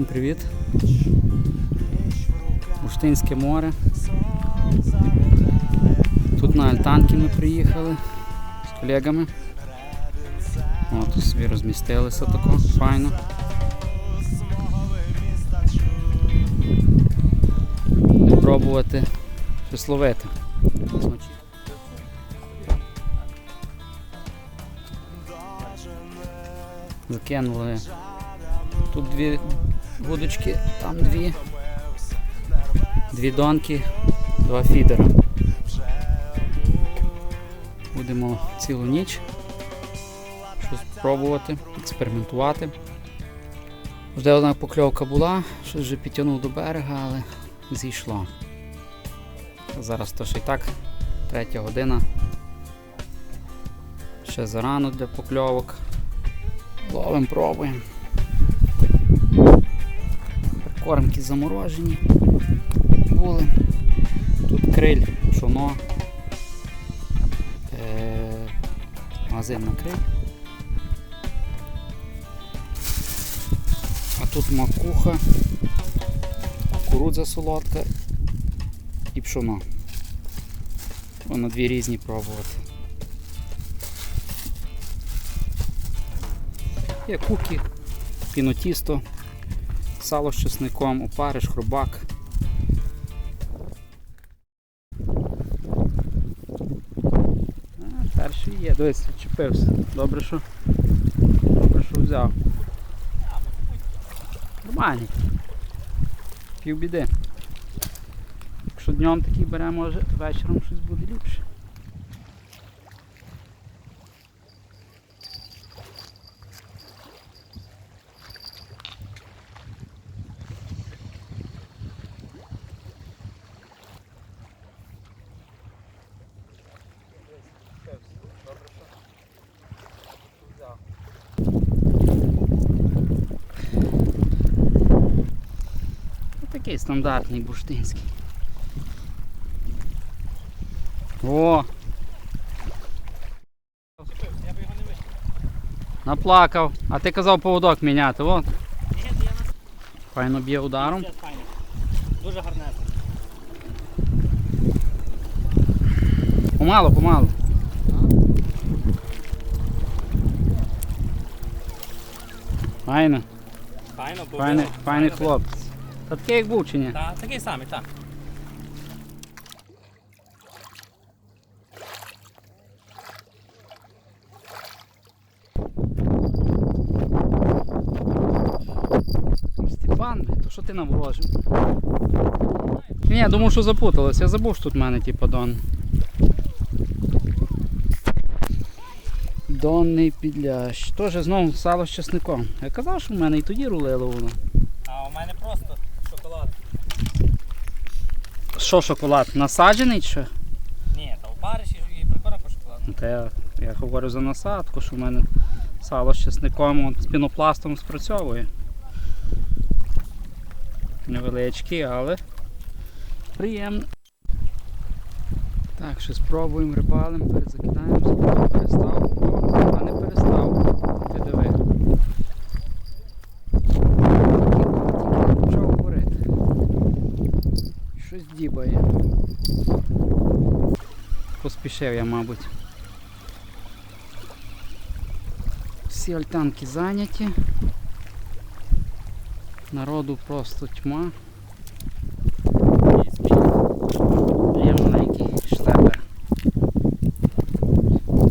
всім привіт. Буштинське море. Тут на Альтанки ми приїхали з колегами. От тут собі розмістилися тако, файно. Будемо пробувати щось ловити. Закинули Тут дві вудочки, там дві. Дві донки, два фідера. Будемо цілу ніч щось пробувати, експериментувати. Вже одна покльовка була, щось вже підтягнув до берега, але зійшло. Зараз то ще й так, третя година. Ще зарано для покльовок. Ловим, пробуємо. Кормки заморожені були. Тут криль, пшоно, е- магазинна криль. А тут макуха, кукурудза солодка і пшоно. Воно дві різні пробувати. Є куки, пінотісто сало з чесником, опариш, хробак. Перший є, дивись, чіпився. Добре, що. Добре, що взяв. Нормальний. Пів біди. Якщо днем такий бере, може вечором щось буде ліпше. Ну, Такий стандартний буштинський. О! Наплакав. А ти казав поводок міняти, от. Файно б'є ударом. Дуже гарнезно. Помалу, помалу. Файно, Файно, файний, файний Файно хлопець. Та такий як був чи ні? Та, такий самий, так. Степан, то що ти наворожив? Ні, я думав, що запуталась. Я забув, що тут в мене типу дон. Донний підлящ. Теж знову сало з чесником. Я казав, що в мене і тоді рулило воно. А у мене просто шоколад. Що шоколад? Насаджений чи? Ні, та у Парижі і прикольно по шоколаду. Ну, Та я, я говорю за насадку, що в мене сало з чесником от, з пінопластом спрацьовує. Невеличкі, але приємно. Так, ще спробуємо рибалим, перезакидаємося, потім перестав. О, а не перестав. Ти диви. Тільки почав говорити. Щось дібає. Поспішив я, мабуть. Всі альтанки зайняті. Народу просто тьма. Є маленький штепер.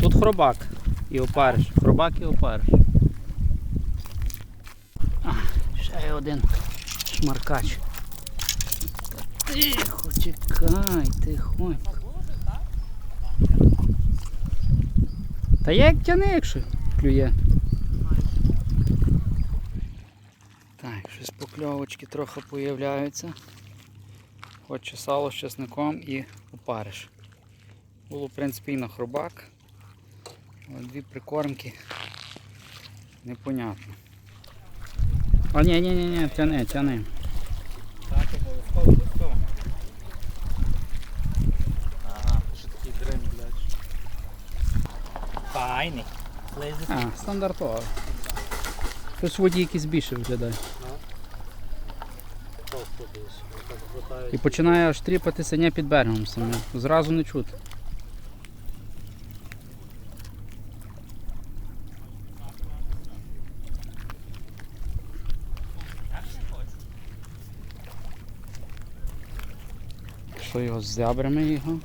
Тут хробак і опариш. Хробак і опариш. А, ще один шмаркач. Тихо, чекай, тихонько. Та як тяни, якщо клює. Так, щось покльовочки трохи появляються. Хоче сало з чесником і опариш. Було в принципі і на хробак. Але дві прикормки. Непонятно. А ні, ні, ні, ні, тяни, тяни. Так, обов'язково, обов'язково. Ага, що такий дрин, блядь. Файний. А, стандартовий. Щось воді якийсь більше виглядає. І починає аж тріпати синя під берегом саме. Зразу не чути. Що його зябрами його?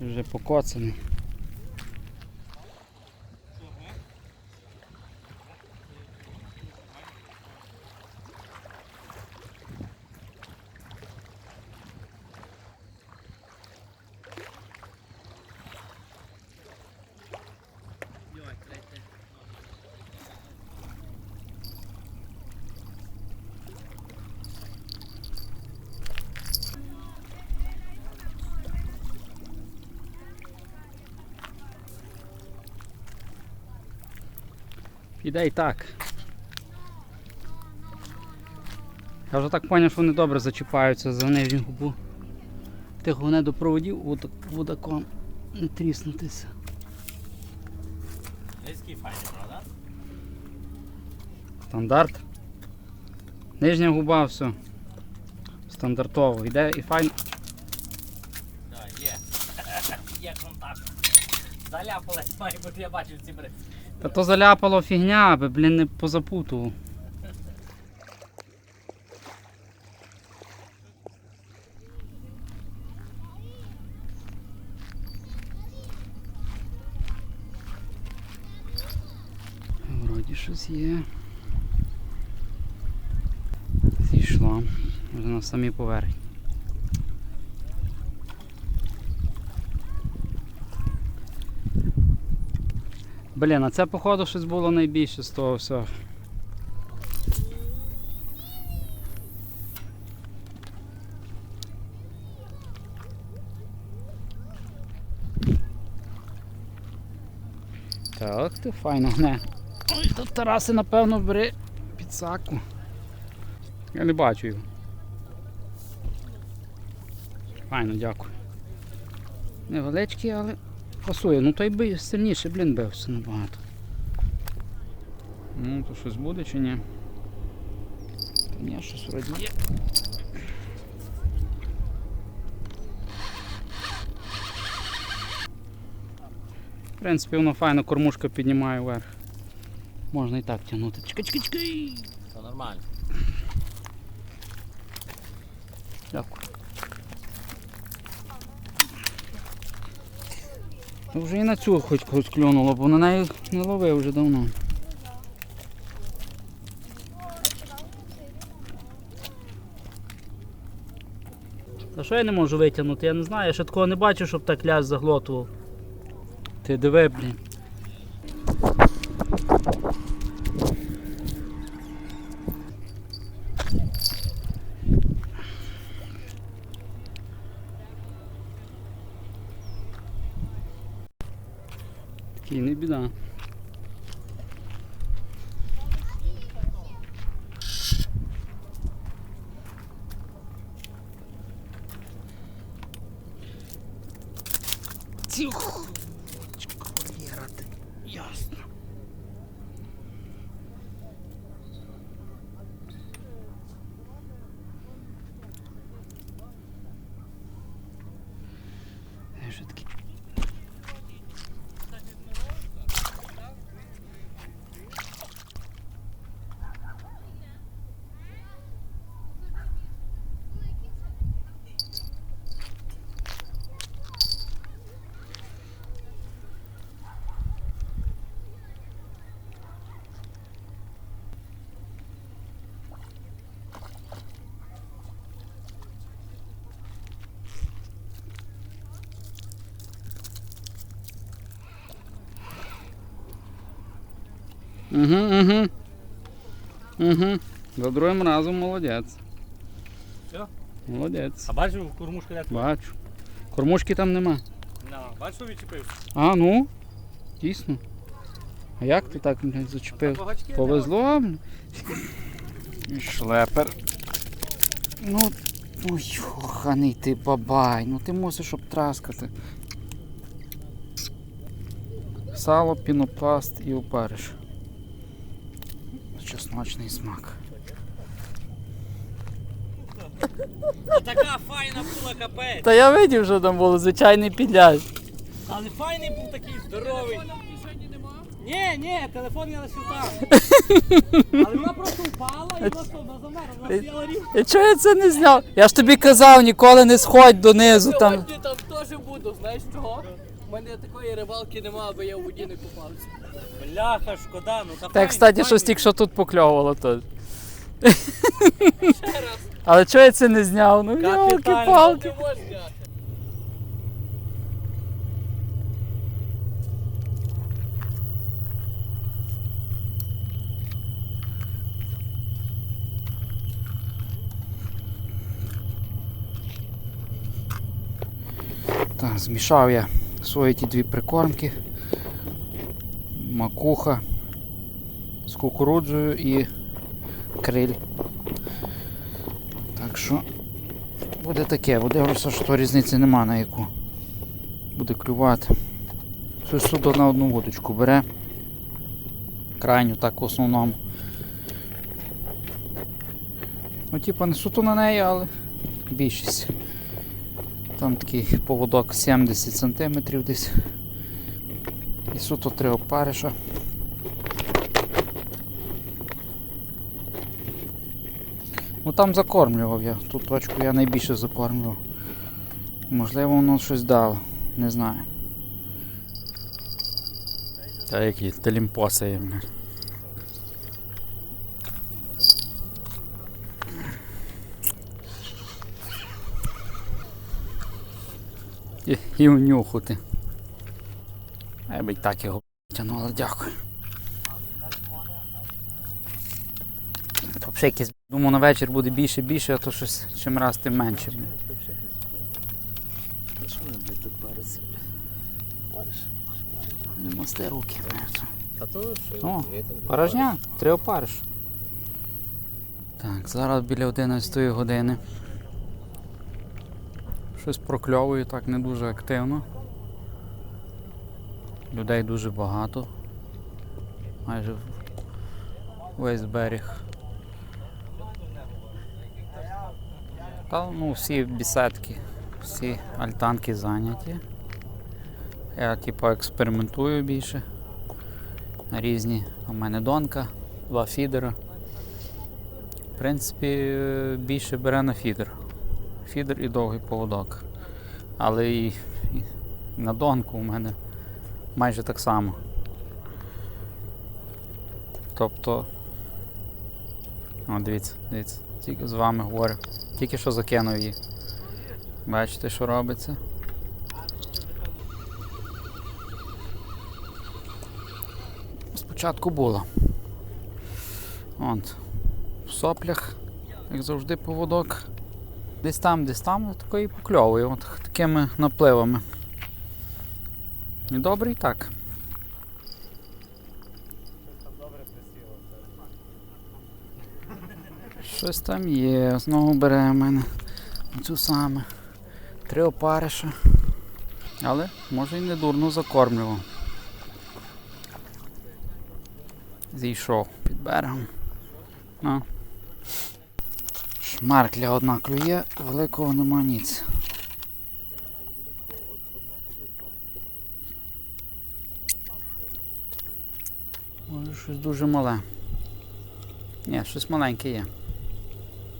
Вже покоцаний. Піде і так. Я вже так зрозумів, що вони добре зачіпаються за нижню губу. Тих вони до проводів вудаком не тріснутися. Низький файний, правда? Стандарт. Нижня губа, все. Стандартово. Йде і файн. Так, є. Є контакт. Заляпалась, має бути, я бачив ці бри. Та то заляпало фігня, аби, блін, не позапутував. Вроді щось є. Зійшло. Вже на самій поверхні. Блін, а це походу щось було найбільше з того всього. Так, ти файно гне. Ой, тут Тараси, напевно, бери підсаку. Я не бачу його. Файно, дякую. Невеличкий, але пасує. Ну той би сильніше, блін, бився набагато. Ну, то щось буде чи ні? Та ні, щось вроді є. В принципі, воно файно кормушка піднімає вверх. Можна і так тягнути. Чекай, чекай, чекай. Це нормально. Дякую. Вже і на цю хоч когось клюнуло, бо на неї не ловив вже давно. Та що я не можу витягнути? Я не знаю, я ще такого не бачу, щоб так ляс заглотував. Ти диви, блін. Такий не біда. Тихо. Валера, ти. Ясно. Я вже такий Угу, угу. Угу. За другим разом молодець. Всьо? Молодець. А бачив кормушка як? Бачу. Кормушки там нема. На, бачиш, що відчепився? А, ну. Дійсно. А як ти так блядь, зачепив? Повезло. І Шлепер. Ну, ой, оханий ти бабай. Ну ти мусиш обтраскати. Сало, пінопласт і опариш. Чесночний смак. Така файна була капець. Та я видів, що там було звичайний підляж. Але файний був такий здоровий. Ні, ні, телефон я лише там. Але вона просто впала і просто вона замерла, вона стояла рівно. І чого я це не зняв? Я ж тобі казав, ніколи не сходь донизу там. Сьогодні там теж буду, знаєш чого? У мене такої рибалки нема, аби я в воді не купався. Бляха, шкода, ну та Так, кстати, щось тільки що тут покльовувало теж. Ще раз, Але чого я це не зняв? Ну Капітально. ялки-палки. можеш зняти. Так, змішав я свої ті дві прикормки. Макуха з кукурудзою і криль. Так що буде таке, подивлюся, що різниці нема на яку. Буде клювати. Щось суто на одну вудочку бере. Крайню так в основному. Ну, типа не суто на неї, але більшість. Там такий поводок 70 см десь. І суто три опариша. Ну там закормлював я, ту точку я найбільше закормлював. Можливо воно щось дало, не знаю. Та які телімпоси є. бля. І, унюхати. Я би так його тягнула, дякую. Взагалі якесь, думаю, на вечір буде більше більше, а то щось чим раз тим менше. Не масти руки. А то що? О, порожня, три опариш. Так, зараз біля 11 години. Щось прокльовую так не дуже активно. Людей дуже багато. Майже весь берег. Та ну всі бісетки, всі альтанки зайняті. Я типу експериментую більше. На різні. У мене донка, два фідера. В принципі, е, більше бере на фідер. Фідер і довгий поводок. Але і, на донку у мене майже так само. Тобто. О, дивіться, дивіться, тільки з вами говорю. Тільки що закинув її. Бачите, що робиться? Спочатку було. От. В соплях, як завжди, поводок. Десь там, десь там такої покльовує, от такими напливами. І добре так. Щось там є, знову бере в мене цю саме. Три опариша. Але може і не дурно закормлював. Зійшов під берегом. Ну. Шмаркля одна клює, великого нема ніц. Може щось дуже мале. Ні, щось маленьке є.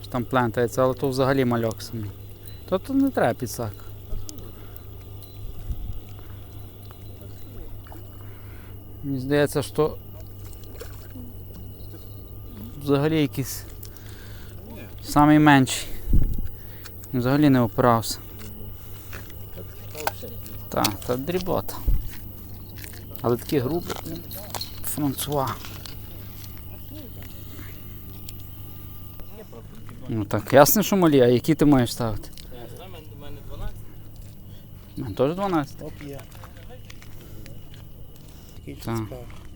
Що там плентається, але то взагалі мальок самий. То тут не треба підсак. Мені здається, що взагалі якийсь самий менший. Взагалі не опирався. Так, та дрібота. Але такі грубі. Франсуа. Ну так, ясно, що малі, а які ти маєш ставити? У мене 12. У мене теж 12. Оп, є. Такий Так.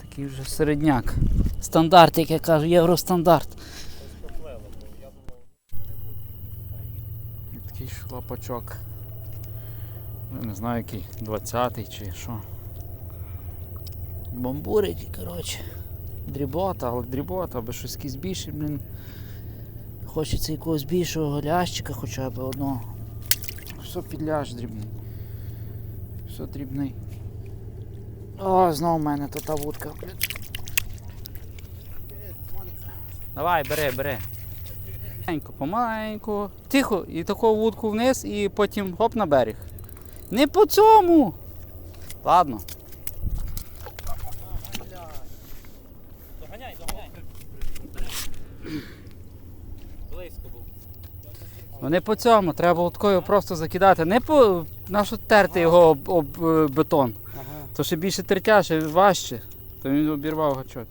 Такий вже середняк. Стандарт, як я кажу, євростандарт. Такий шлапачок. Я не знаю який, 20-й чи що. Бомбурить, коротше. Дрібота, але дрібота, аби щось якийсь більший, блін. Хочеться якогось більшого лящика хоча б одного. Все підляж дрібний. Все дрібний. О, знову в мене то та вудка. Давай, бери, бери. Помаленьку, помаленьку. Тихо, і таку вудку вниз, і потім хоп на берег. Не по цьому. Ладно. Доганяй, доганяй. Близько був. Ну не по цьому, треба було такою просто закидати. Не по нащо терти його об, об е, бетон. Ага. То ще більше тертя, ще важче. То він обірвав гачок.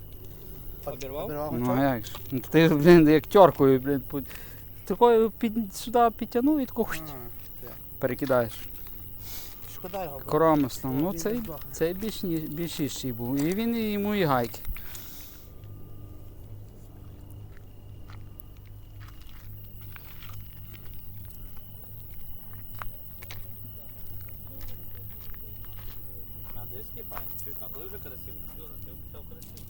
Обірвав? Ну а як ж? Ну, Ти, блін, як тьоркою, блін, по- такою під, сюди підтягнув і таку перекидаєш. Шкода його. Коромислом. Ну цей, цей більш, ні- більшіший був. І він і йому і гайки. На диски файно. Чуєш, на коли вже карасів купила? Ти почав карасів.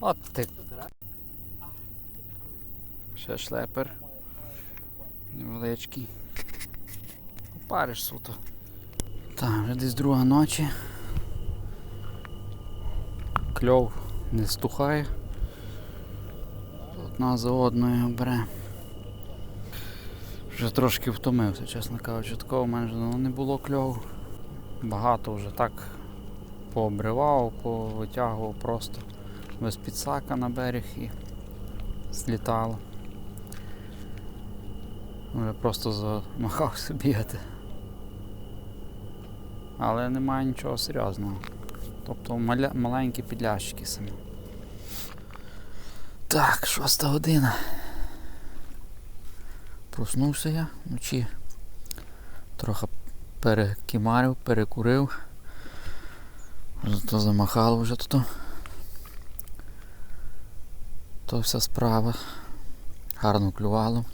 От ти. Ще шлепер. Невеличкий. Париш суто. Так, вже десь друга ночі. Кльов не стухає. Одна за одною бере. Вже трошки втомився, чесно кажучи, такого в мене давно не було кльову. Багато вже так пообривав, повитягував просто без підсака на берег і злітало. Вже просто замахався бігати. Але немає нічого серйозного. Тобто маля... маленькі підлящики самі. Так, шоста година. Проснувся я вночі. Трохи перекимарив, перекурив. Зато замахало вже тут. То вся справа. Гарно клювало.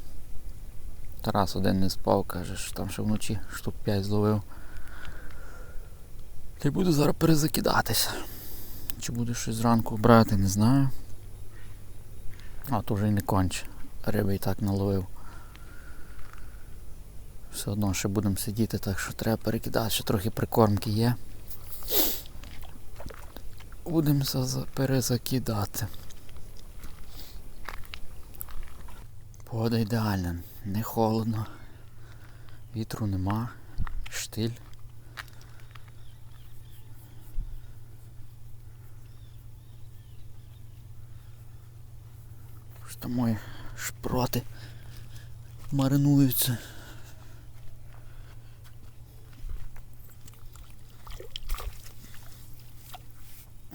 Тарас один не спав, каже, що там ще вночі штук 5 зловив. Та буду зараз перезакидатися. Чи буду щось зранку брати, не знаю. А то вже й не конче. Риби і так наловив. Все одно ще будемо сидіти, так що треба перекидати, ще трохи прикормки є. Будемо перезакидати. Погода ідеальна, не холодно, вітру нема, штиль. Що мої шпроти маринуються.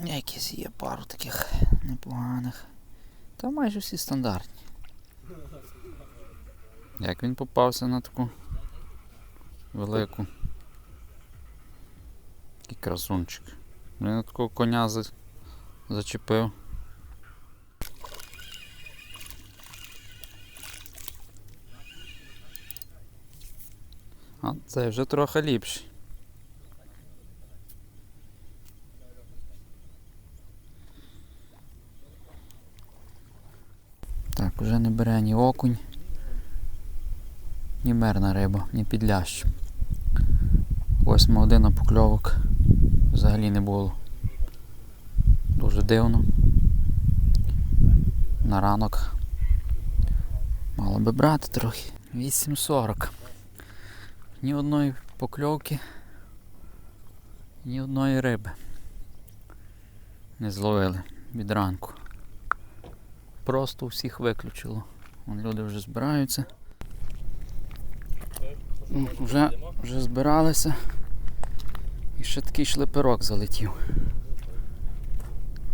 Якісь є пару таких непоганих. Та майже всі стандартні. Як він попався на таку велику. Який красунчик. Він на такого коня за... зачепив. А це вже трохи ліпший. Так, вже не бере ні окунь, ні мерна риба, ні підлящ. Восьма година покльовок взагалі не було. Дуже дивно. На ранок мало би брати трохи. 8.40. Ні одної покльовки, ні одної риби. Не зловили від ранку. Просто всіх виключило. Люди вже збираються. Ну, Вже, вже збиралися. І ще такий шлеперок залетів.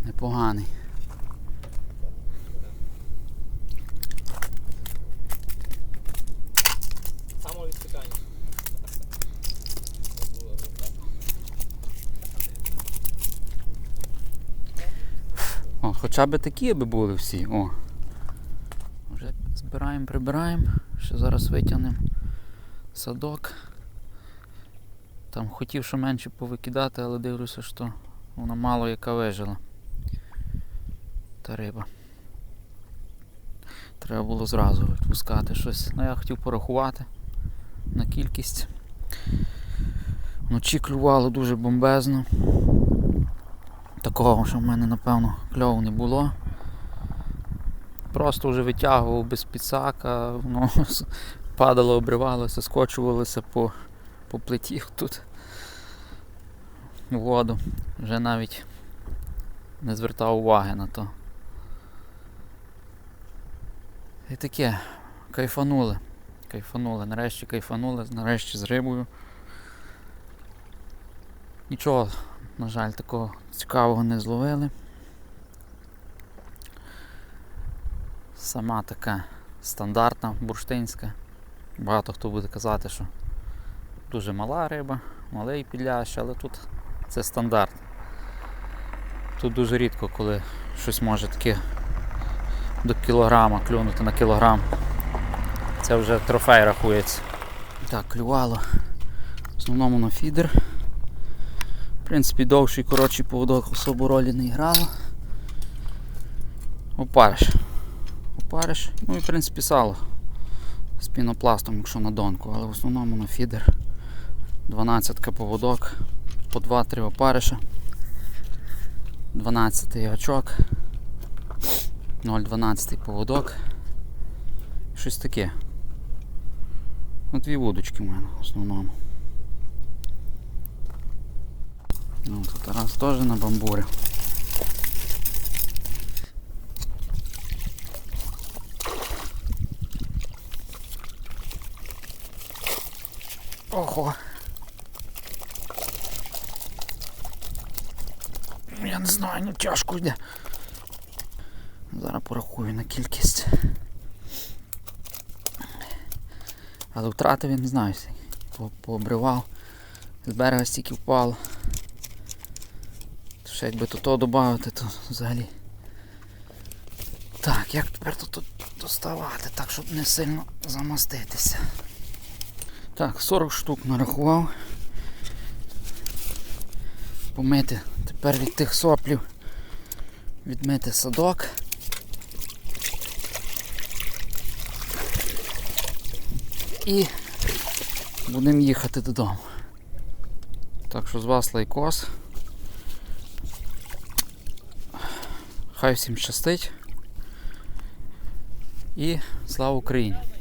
Непоганий. О, хоча б такі аби були всі. О. Вже збираємо, прибираємо. Ще зараз витягнемо садок. Там хотів, що менше повикидати, але дивлюся, що вона мало яка вижила. Та риба. Треба було зразу відпускати щось. Ну я хотів порахувати на кількість. Вночі клювало дуже бомбезно. Такого, що в мене, напевно, кльову не було. Просто вже витягував без підсака, воно падало, обривалося, скочувалося по, по плиті тут в воду. Вже навіть не звертав уваги на то. І таке, кайфанули. Кайфанули, нарешті кайфанули, нарешті з рибою. Нічого, на жаль, такого цікавого не зловили. Сама така стандартна бурштинська. Багато хто буде казати, що дуже мала риба, малий підлящ, але тут це стандарт. Тут дуже рідко, коли щось може таке до кілограма клюнути на кілограм. Це вже трофей рахується. Так, клювало. В основному на фідер. В принципі, довший коротший поводок особо ролі не грало. Опариш. Опариш. Ну і в принципі сало. З пінопластом, якщо на донку, але в основному на фідер. 12 поводок, по 2-3 опариша. 12 гачок. 0,12 поводок. Щось таке. Ну, дві вудочки в мене в основному. Ну, Тарас теж на бамбурі. Ого. Я не знаю, ну тяжко йде. Зараз порахую на кількість. Але втратив я не знаю. Пообривав. З берега стільки впало. Ще якби то то додати, то взагалі. Так, як тепер тут доставати, так, щоб не сильно замоститися. Так, 40 штук нарахував. Помити тепер від тих соплів. Відмити садок. І будемо їхати додому. Так що з вас лайкос. Хай всім щастить. І слава Україні!